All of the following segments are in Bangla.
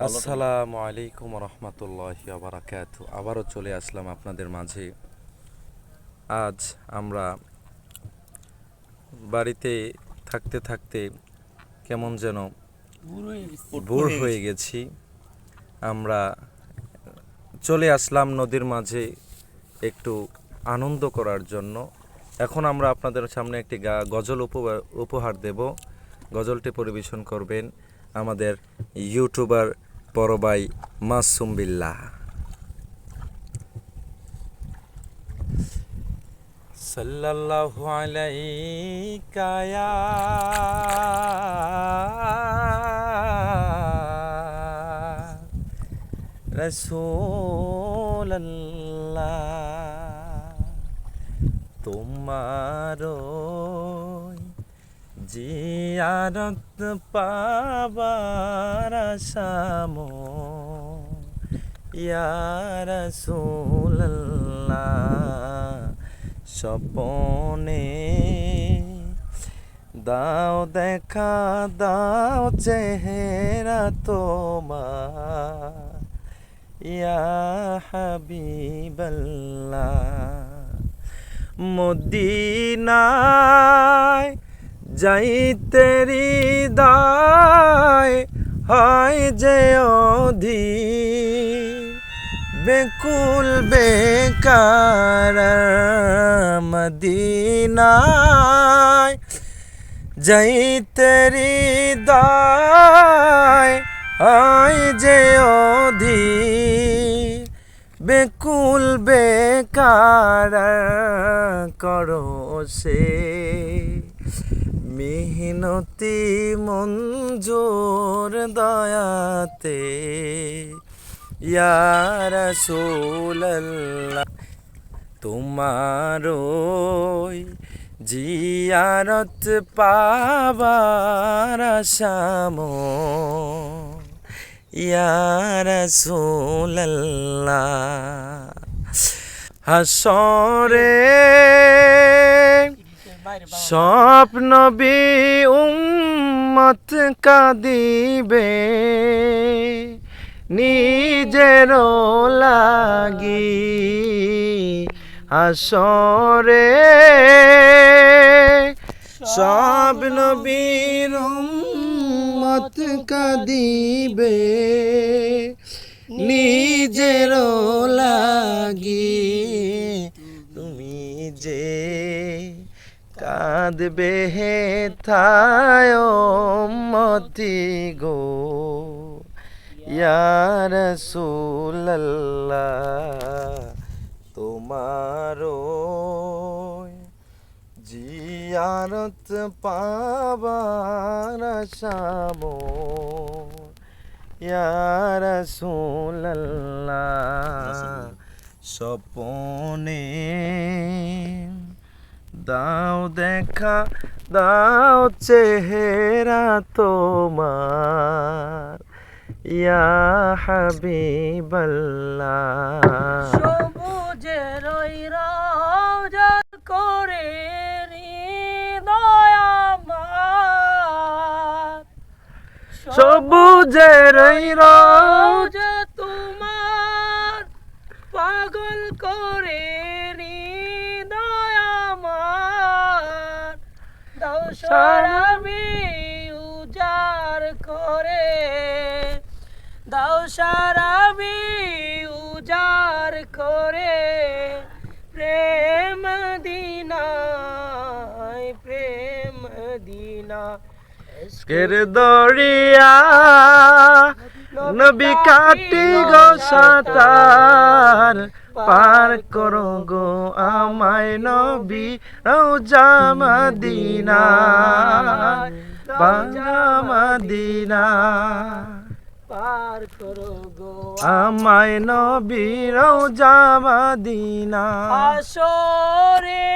আসসালামু আলাইকুম রহমতুল্লাহ বারাকাত আবারও চলে আসলাম আপনাদের মাঝে। আজ আমরা বাড়িতে থাকতে থাকতে কেমন যেন বোর হয়ে গেছি। আমরা চলে আসলাম নদীর মাঝে একটু আনন্দ করার জন্য। এখন আমরা আপনাদের সামনে একটি গা- গজল উপহার উপহার দেব। গজলটি পরিবেশন করবেন আমাদের ইউটিউবার পরবাই মাসুম বিল্লাহ। সাল্লাল্লাহু আলাইকা ইয়া রাসূলুল্লাহ। তোমার জিয়ারত পাবার আসাম ইয়ারসুল্লাহ স্বপনে দাও দেখা দাও চেহারা তোমার। ইয়া হাবিবাল্লাহ মদিনায় যাইতে হৃদয় হয় যে অধি বেকুল বেকার মদিনায় যাইতে হৃদয় হয় যে অধীর। বেকুল বেকার করো সে মিহিনতি মঞ্জুর দয়াতে। ইয়ার সুল্লাহ তোমার জিয়ারত পাবার আসাম ইয়ার সুল্লাহ হাসরে স্বপ্ন বি উম্মত কাদিবে নিজের লাগি আসরে সব নবীর উম্মত কাদিবে নিজের লাগি। তুমি যে কাঁদবে হে থায় মতি গো। ইয়ার সুল্লাহ তোমারও জিয়ারত পাবার আসাম ইয়ার সুল্লাহ স্বপনে দাও দেখা দাও চেহারা তোমার। ইয়া হাবিবাল্লাহ। সবুজের ওই রওজার করে সবুজের এই রোজ রওজা তোমার পাগল করে হৃদয় আমার দাও সারাবি উজার করে। দাও সারাবি উজার করে। প্রেম দিনায়, প্রেম দিনা। কের দরিয়া, নবী কাটি গো সাতার। পার করো গো আমায় নবী রওজা মদিনা। মদিনা। পার করো গো আমায় নবী রওজা মদিনা। আসরে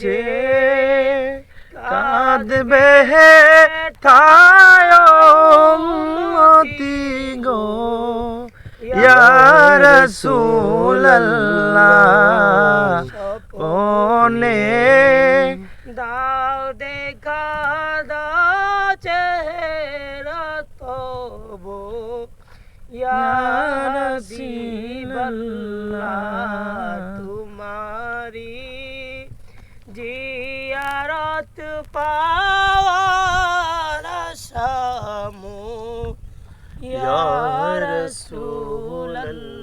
যে কাঁদবে হে থায় মতি গো। রাসূলাল্লাহ ওনে দাও দেখা, দাও চেহারা তবু। ইয়ারসিবাল্লাহ তোমারি জিয়ারত পাওয়ার শামু ইয়া রাসূলুল্লাহ।